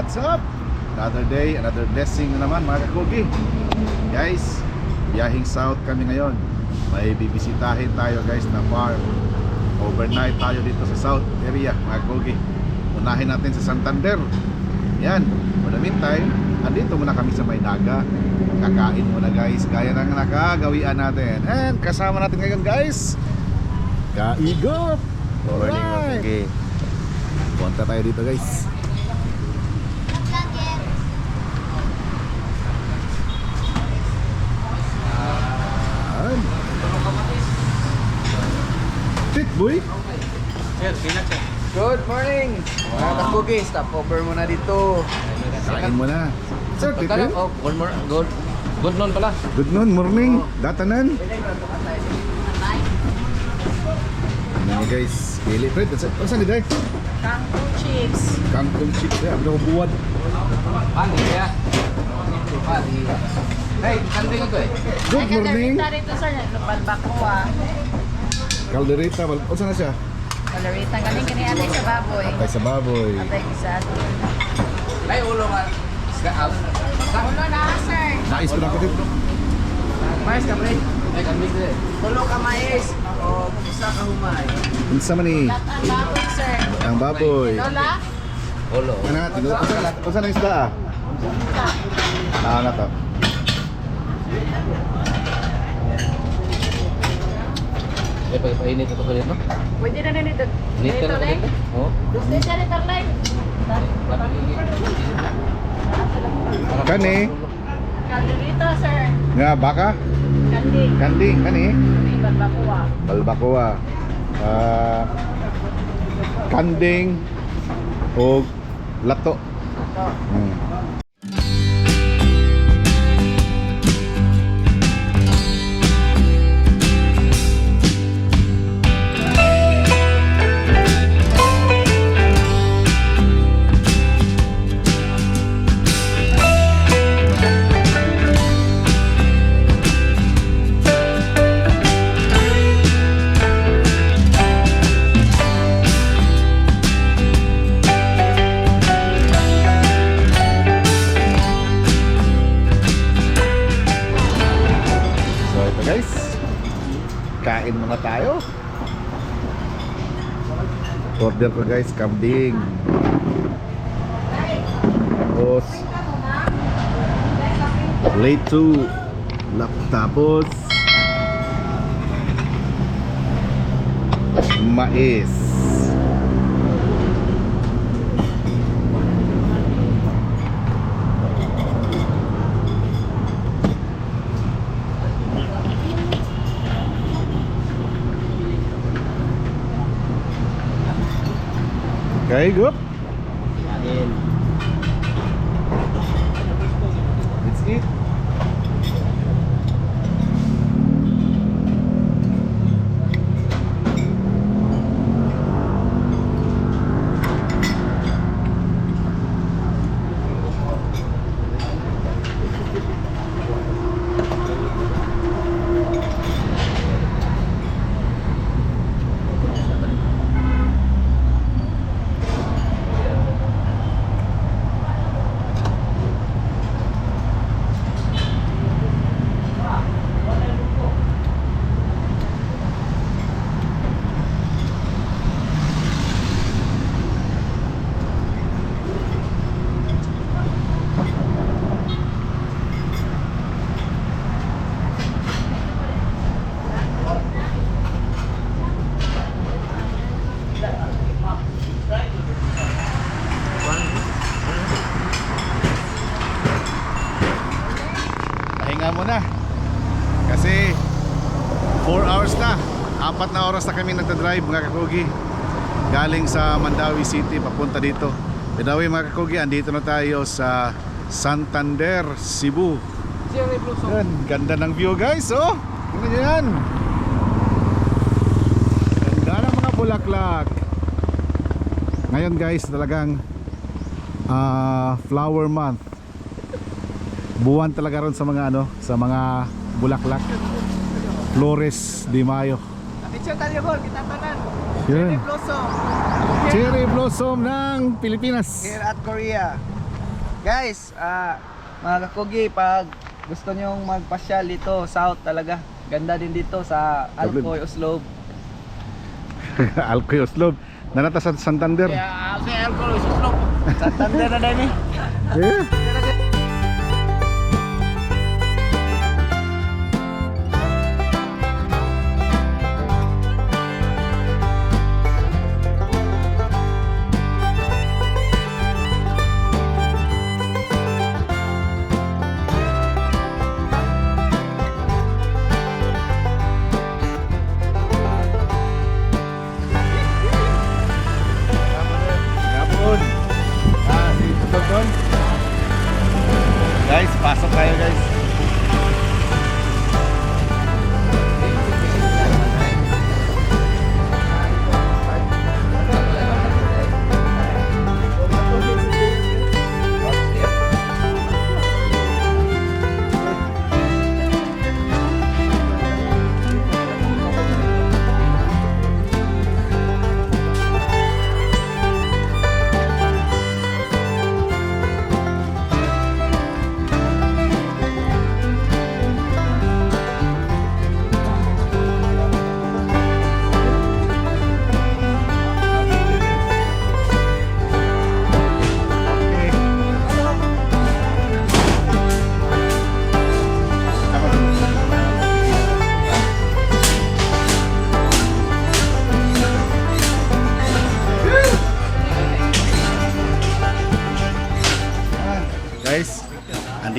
what's up? Another day, another blessing na naman mga kakugi Guys, biyahing south kami ngayon. May bibisitahin tayo guys na farm Overnight tayo dito sa south area mga kakugi Unahin natin sa Santander. Yan, for the meantime, andito muna kami sa Maynaga Kakain muna guys, gaya ng nakagawian natin. And kasama natin ngayon guys Kaigop! Morning, kugi. Punta tayo dito guys Yan. Fit boy Good morning! Mga kakugi, stop over muna dito. Kain mo na Sir, fit boy Oh, good morning. Good. Good noon pala. Good noon, morning Datanan Ano guys Pili Fred Ano saan ni Day? Kangkong chips. Kangkong chips ya Ano ko buwad Pali ya. Pali. Hey, kanding ito eh. Good morning Kalderita rito sir. Palbako ah. Caldereta O saan na siya? Kalderita. Galing kini atay sa baboy. Atay sa baboy Atay sa Ay, ulo nga. Iska out. Ulo na sir. Mais ko na ko dito Mais ka, pre. Ay, kanding ito eh. Tulo ka mais. O, isa ka humay. Unsa man Lat ang baboy sir. Ang baboy Lola. Ulo. Ano nga, tingnan ko saan, kung saan ang isda ah? Ah, na to. Eh, pa painit ito ko dito. Pwede na na nito. Nito na ko dito. Oh. Gusto siya ni Tarleng. Kani, Kalderita sir. nga baka, Kanding. kanding, kani, palbako ah. balbacoa, ah, kanding, o lato. Ito. Hmm. Order ko guys, kambing. Tapos, late to. Tapos, mais. Okay, good. Hours na. Apat na oras na kami nagda-drive mga kakugi. Galing sa Mandawi City papunta dito. Bidawi mga kakugi, andito na tayo sa Santander, Cebu. Yan, ganda ng view guys, oh. Tingnan nyo yan. Ganda ng mga bulaklak. Ngayon guys, talagang ah, flower month. Buwan talaga ron sa mga ano, sa mga bulaklak. Flores de Mayo. Picture tayo. Kita tanan. Yan. Blossom. Cherry blossom ng Pilipinas. Here at Korea. Guys, ah mga kakugi, pag gusto nyong magpasyal dito, south talaga. Ganda din dito sa. Alcoy, Oslob. Alcoy Oslob. Nanata sa Santander. Si Alcoy, Oslob. Santander na din eh. Yeah.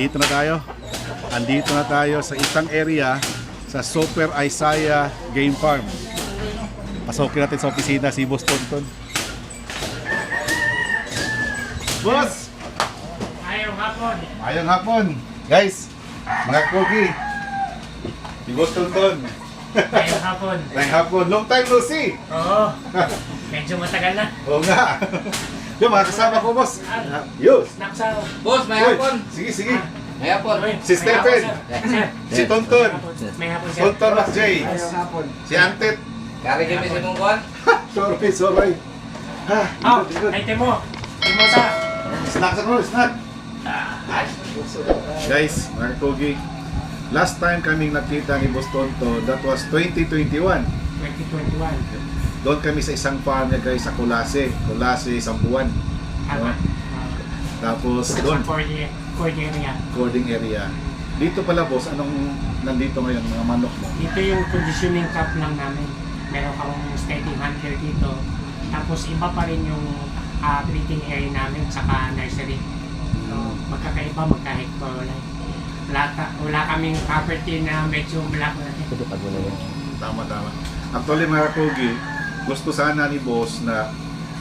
Andito na tayo. Andito na tayo sa isang area sa Super Isaiah Game Farm. Pasokin natin sa opisina si Boss Tonton. Boss! Ayaw hapon. Ayong hapon. Guys, mga kogi. Si Boss Tonton. Ayaw hapon. Ngayong hapon. Long time no see. Oo. Medyo matagal na. Oo nga. Yung mga kasama ko, boss. Naksa. Boss, may Uy, hapon. Sige, sige. May hapon. Si Stephen. Si Tonton. May hapon sir. Tonton Mac J. hapon. Si Antet. Kari kami si mong kuhan. Sorry, sorry. Ah, Oh, good, good. ay Timo. Timo sa. Snack sa snack. Guys, mga kogi. Last time kaming nakita ni Boss Tonto, that was 2021. 2021. Doon kami sa isang farm niya guys sa Kulase. Kulase, isang buwan. Tama. Tapos Sa doon, Cordia. Cordia niya. cording area. Dito pala boss, anong nandito ngayon mga manok mo? Dito yung conditioning cup lang namin. Meron kang steady hunter dito. Tapos iba pa rin yung ah, breeding area namin saka nursery. So, magkakaiba, magka-hector wala. Wala, ka- wala kaming property na medyo black na. Tama, tama. Actually mga kogi, gusto sana ni boss na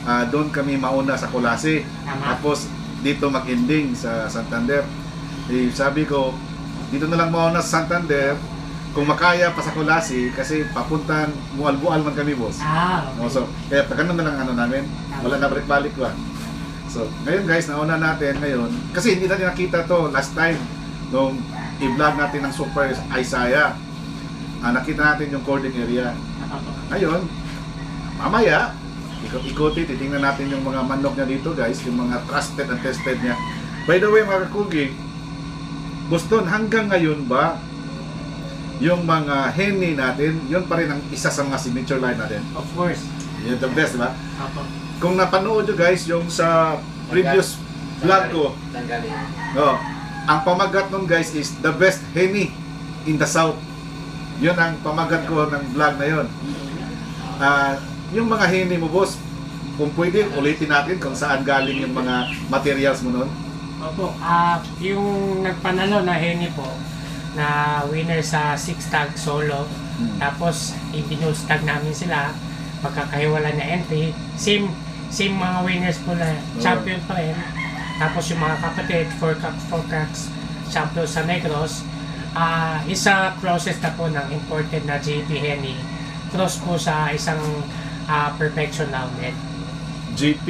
ah, doon kami mauna sa Kulase. Tama. Tapos dito mag-ending sa Santander. Eh, sabi ko, dito na lang mauna sa Santander kung makaya pa sa Kulasi kasi papuntan mual-bual man kami boss. Ah, Oh, okay. so, kaya pag ganun na lang ano namin, wala na balik-balik ba. So, ngayon guys, nauna natin ngayon, kasi hindi natin nakita to last time nung i-vlog natin ng Super Isaiah. Ah, nakita natin yung cording area. Ngayon, mamaya, ikot-ikuti, titingnan natin yung mga manok niya dito guys, yung mga trusted and tested niya. By the way mga kakugi, Boston, hanggang ngayon ba, yung mga henny natin, yun pa rin ang isa sa mga signature line natin. Of course. Yun the best, ba? Opo. Kung napanood nyo guys, yung sa previous vlog ko, Tanggali. no, ang pamagat nun guys is the best henny in the south. Yun ang pamagat ko ng vlog na yun. Ah, yung mga henny mo boss, kung pwede, ulitin natin kung saan galing yung mga materials mo nun. Opo. Ah, yung nagpanalo na Henny po, na winner sa six tag solo, tapos i-binulls tag namin sila, magkakahiwala na entry, same same mga winners po na champion pa rin. Tapos yung mga kapatid, four cracks, four cracks, champion sa Negros, ah isa process na po ng imported na JP Henny, cross po sa isang ah, perfection outlet. JP,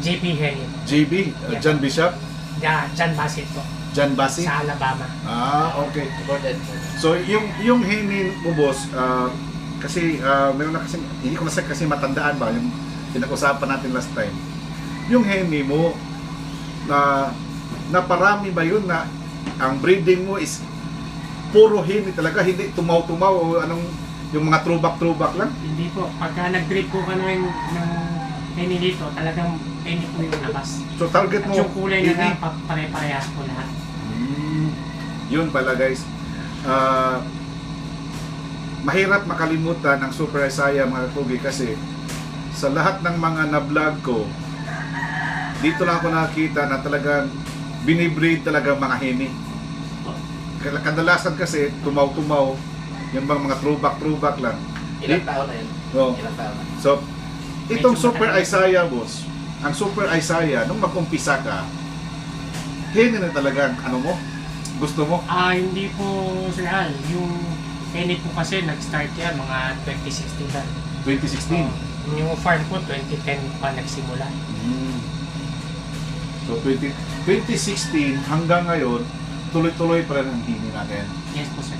JP Henny. JB, uh, Yeah. John Bishop, Yeah, John Bassett po, John Bassi. sa Alabama. Ah, okay. Recorded. So yung yung henny mo boss, ah, kasi ah, meron na kasi hindi ko na sa- kasi matandaan ba yung pinag-usapan natin last time. Yung henny mo na naparami ba yun na ang breeding mo is puro hini talaga, hindi tumaw-tumaw o anong yung mga throwback-throwback lang? Hindi po. Pagka nag-breed po ka ng, ng henny dito, talagang henny po yung labas. So target At mo, yung kulay na hini. pa- pare-parehas po lahat. Hmm. Yun pala guys. Ah, mahirap makalimutan ng Super Isaiah mga kugi kasi sa lahat ng mga na-vlog ko, dito lang ako nakakita na talagang binibreed talaga mga. Kaya Kadalasan kasi tumaw-tumaw, yung bang mga throwback-throwback lang. Ilang taon na yun? Oh. Ilang taon na? So, itong Medyo Super matagal. Isaiah boss, ang Super Isaiah, nung mag-umpisa ka, heni na talaga ang ano mo, gusto mo. Ah, hindi po sir Al. Yung henny po kasi nag-start yan mga 2016 lang. 2016. Oh, yung farm po 2010 pa nagsimula. Mm. So 20, 2016 hanggang ngayon, tuloy-tuloy pa rin ang hini natin. Yes po sir.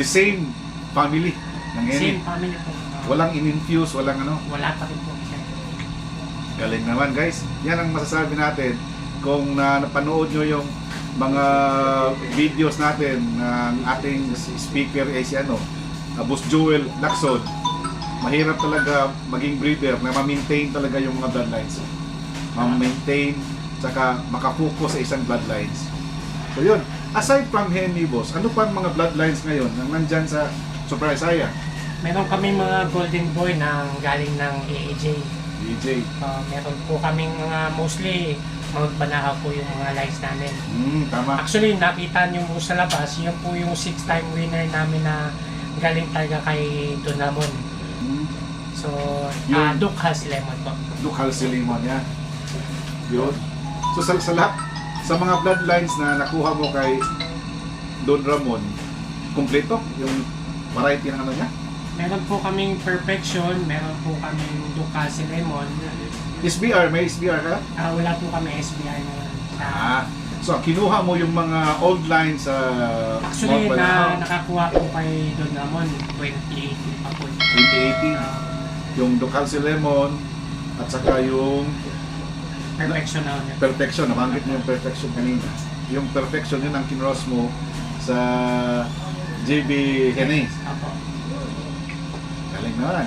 The same family ng. Same family po. Ah, Walang in-infuse, walang ano. wala pa rin po sir. Galing naman guys. Yan ang masasabi natin. Kung na napanood nyo yung mga videos natin ng ating speaker ay si ano, uh, Boss Joel Lacson. Mahirap talaga maging breeder na ma-maintain talaga yung mga bloodlines. Ma-maintain tsaka makafocus sa isang bloodlines. So yun, aside from Henry Boss, ano pa ang mga bloodlines ngayon na nandyan sa Super Isaiah? Meron kami mga golden boy na galing ng AAJ. DJ. Uh, meron po kaming mga mostly Mount Banahaw po yung mga lines namin. Hmm, tama. Actually, nakita nyo po sa labas, yun po yung six-time winner namin na galing talaga kay Donamon. Hmm. So, Yun. ah Duke has lemon po. Ducal Silimon yan. Yun. So sa, sa lahat, sa mga bloodlines na nakuha mo kay Don Ramon, kumpleto yung variety ng ano niya? Meron po kaming Perfection, meron po kaming Ducati Lemon. SBR, may SBR ka? Ah, wala po kami SBI na Ah. So kinuha mo yung mga old lines sa Actually, Mount na nakakuha po kay Don Ramon 2018 pa po. 2018. Ah, Yung Ducal Lemon at saka yung perfection na ulit. Perfection, nabanggit mo yung Perfection kanina. Yung Perfection yun ang kinross mo sa JB Henny. Apo. Galing naman.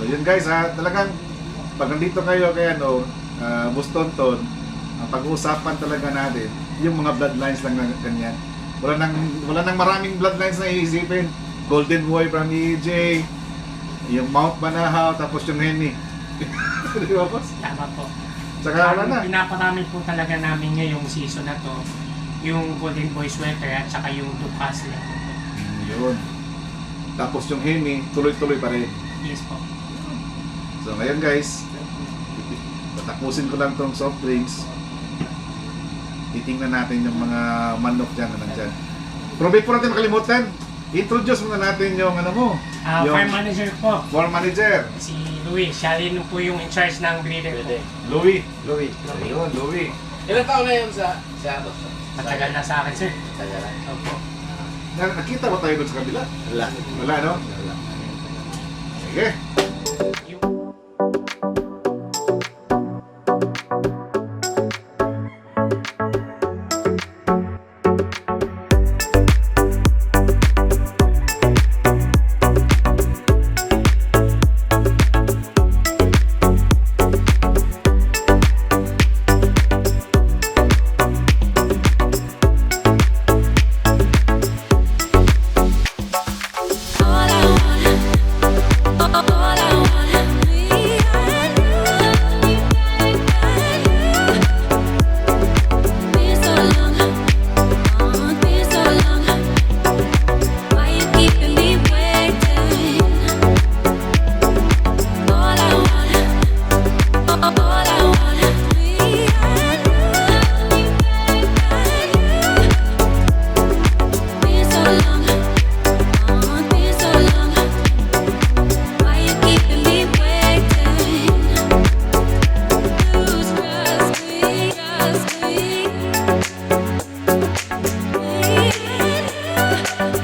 So yun guys ha, talagang pag nandito kayo kay ano, uh, Bustonton, ang pag-uusapan talaga natin, yung mga bloodlines lang na ganyan. Wala nang wala nang maraming bloodlines na iisipin. Golden Boy from EJ, yung Mount Banahaw, tapos yung Henny. Di ba boss? Tama po. Saka wala na. Pinaparami po talaga namin ngayong season na to, yung Golden Boy sweater at saka yung Lemon po. Yun. Tapos yung Henny, tuloy-tuloy pa rin. Yes po. So ngayon guys, tatapusin ko lang tong soft drinks. Titingnan natin yung mga manok dyan na nandyan. Pero before natin makalimutan, introduce muna natin yung ano mo, Ah, Yung- farm manager po, farm manager, si Louis. Siya rin po yung in charge ng breeder po. Louie. Louis. Ayun, Louie. Ilang taon na yun sa sa ano? Matagal na sa akin, sir. Tagal na. Opo. Na- Nakita ba tayo doon sa kabila? Wala. Wala, no? Wala. Sige. Bye.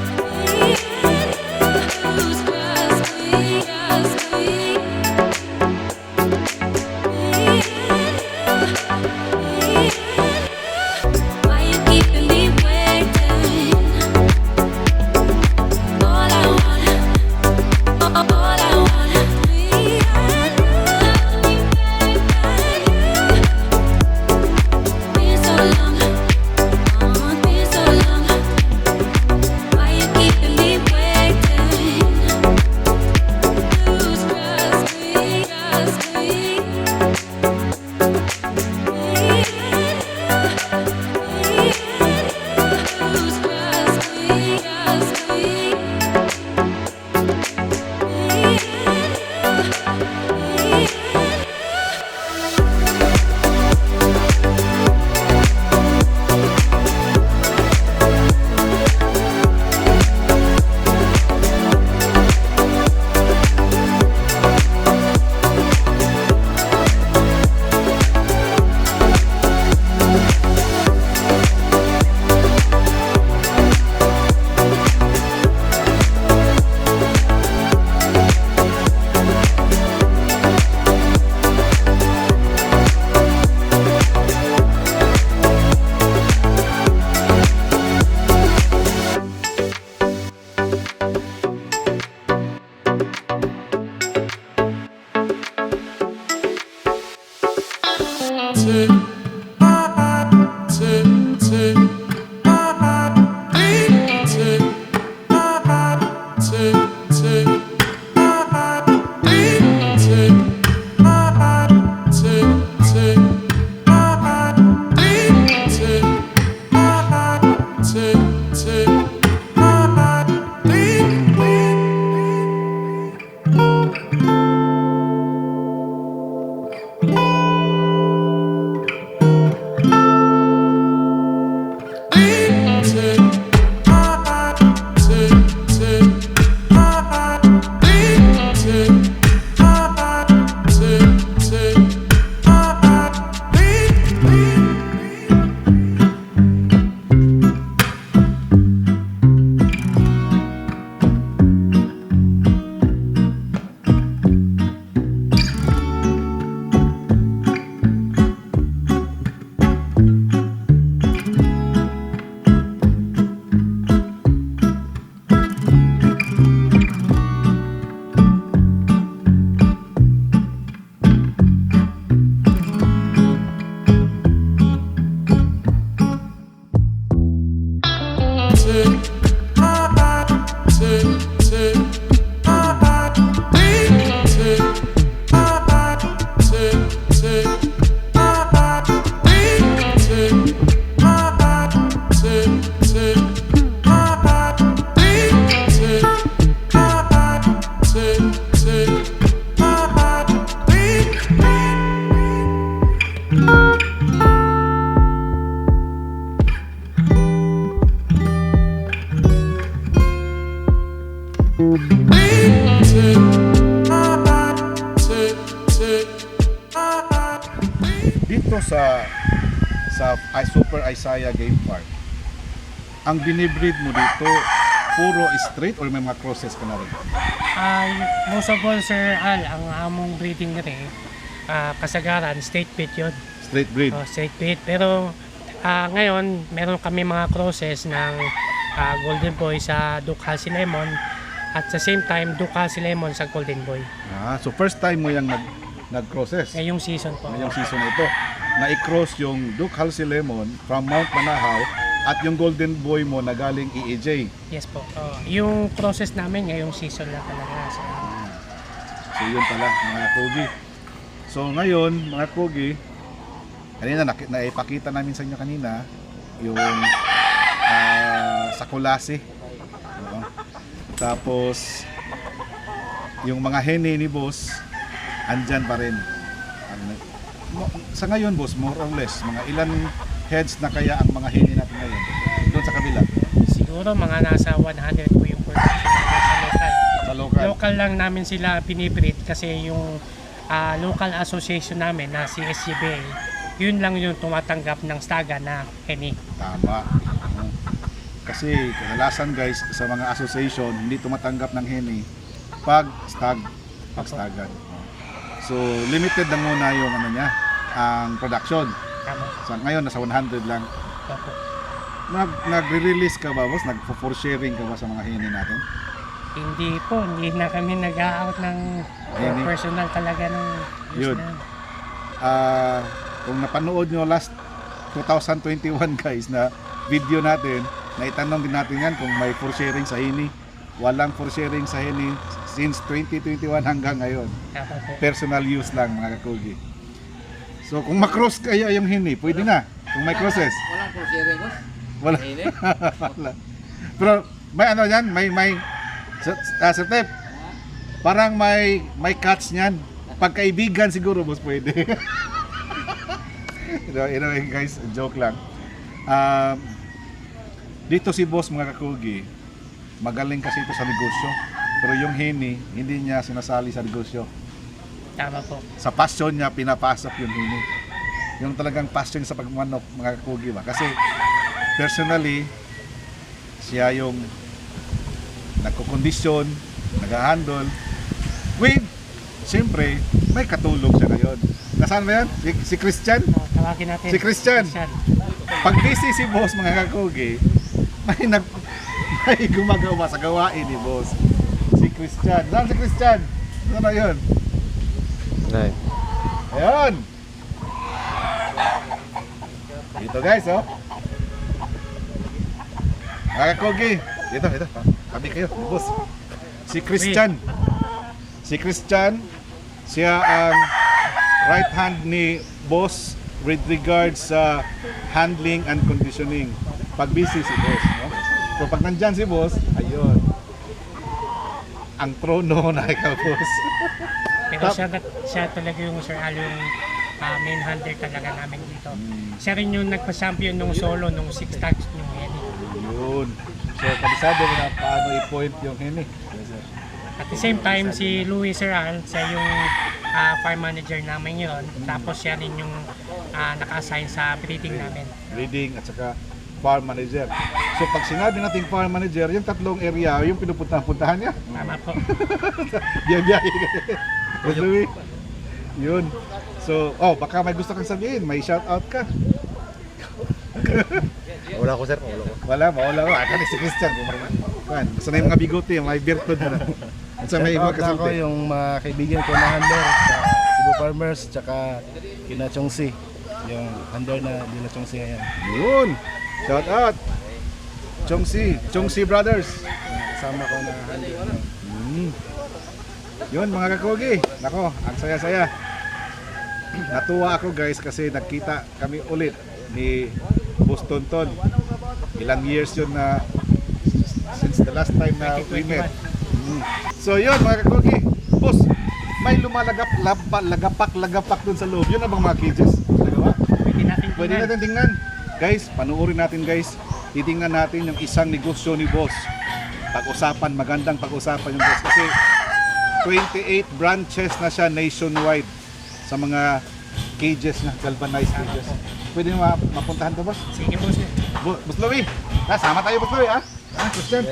Ang binibreed mo dito, puro straight or may mga crosses ka na rin? Ay, most of all, Sir Al, ang among breeding nito ah kasagaran, state pit yun. Straight breed. Oh, straight pit. Pero ah, ngayon, meron kami mga crosses ng ah, Golden Boy sa Duke Halsey Lemon at sa same time, Duke Halsey Lemon sa Golden Boy. Ah, so first time mo yung nag nag-crosses. Ngayong season po. Ngayong season ito. Na i-cross yung Duke Halsey Lemon from Mount Manahaw at yung Golden Boy mo na galing EEJ. Yes po. Oh, yung process namin ngayong season na talaga. So, So yun pala mga Kogi. So ngayon mga Kogi, kanina nak- naipakita namin sa inyo kanina yung ah, sa Kulasi. Oo. Tapos yung mga hene ni boss andyan pa rin. Ano, Sa ngayon boss, more or less, mga ilan heads na kaya ang mga hene natin ngayon doon sa kabila siguro mga nasa 100 po yung production sa local. sa local. Local lang namin sila pinibreed kasi yung ah, local association namin na si SCBA, yun lang yung tumatanggap ng staga na heni. Tama. Kasi kadalasan guys sa mga association hindi tumatanggap ng heni pag stag pag stagan. So limited na muna yung ano niya ang production. Tama. Sa ngayon nasa 100 lang. Opo. Nag nagre-release ka ba boss? Nag-for sharing ka ba sa mga heni natin? Hindi po, hindi na kami nag-out ng Heni. personal talaga ng Yun. na. Ah, kung napanood nyo last 2021 guys na video natin, naitanong din natin yan kung may for sharing sa heni. Walang for sharing sa heni since 2021 hanggang ngayon. Po. personal use lang mga kakugi. So kung makross kaya yung hini, pwede na. Kung may crosses. Walang po sharing ko. Wala. Wala. Pero may ano yan, may may sa, ah, sa tip. Parang may may cuts niyan. Pagkaibigan siguro boss pwede. you know, anyway guys, joke lang. Um, dito si boss mga kakugi, magaling kasi ito sa negosyo. Pero yung hini, hindi niya sinasali sa negosyo. Tama po. sa passion niya pinapasok yung hini. Yung talagang passion sa pagmanok mga kakugi ba. Kasi personally siya yung nagko-condition, nag-handle with siyempre may katulog siya ngayon. Nasaan ba yan? Si, si Christian? Ah, tawagin natin. Si Christian. Pag busy si boss mga kakugi, may nag may gumagawa sa gawain ni boss. Si Christian. Saan si Christian? Ano na yun? Ayun! Dito guys, oh. Mga kogi. Dito, dito. Kami kayo, boss. Si Christian. Si Christian, siya ang right hand ni boss with regards sa handling and conditioning. Pag busy si boss, no? So pag nandyan si boss, ayun. Ang trono na ikaw, boss. Pero Tap- siya, siya talaga yung Sir Al yung ah, main hunter talaga namin dito. Siya rin yung nagpa-champion nung solo, nung six tags yung heni. Yun. So, kabisado mo na paano i-point yung hini. Yes, sir. At the same time, si Louis Sir Al, siya yung ah, farm manager namin yun. Tapos siya rin yung ah, naka-assign sa breeding namin. Reading at saka farm manager. So, pag sinabi natin farm manager, yung tatlong area, yung pinupuntahan-puntahan niya. Tama po. Biyahe-biyahe. Louie. Yun. So, oh, baka may gusto kang sabihin. May shout out ka. Wala ko sir, wala ko. Wala, mawala ko. Ni si Christian. Kan, gusto na yung mga bigote, may bearded na. At sa may mga na ako yung mga kaibigan ko na handler sa Cebu Farmers tsaka kina Chongsi. Yung handler na Dina Chongsi ngayon. Yun. Shout out. Chongsi. Chongsi Brothers. Kasama ko na handler. Mm. Yun mga kakogi. Nako, ang saya-saya. Natuwa ako guys kasi nakita kami ulit ni Boss Tonton. Ilang years yun na since the last time na we met. Mm. So yun mga kakogi. Boss, may lumalagap, laba, lagapak, lagapak dun sa loob. Yun ang bang mga cages? Nagawa? Pwede natin Pwede tingnan. natin tingnan. Guys, panuorin natin guys. Titingnan natin yung isang negosyo ni boss. pag-usapan, magandang pag-usapan yung guys kasi 28 branches na siya nationwide sa mga cages na, galvanized cages. Pwede mo ma- mapuntahan to, boss? Sige po, sir. Bu- Boss Louie, ah, sama tayo, Boss Louie, ah. Ah, Christian.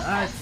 Alright.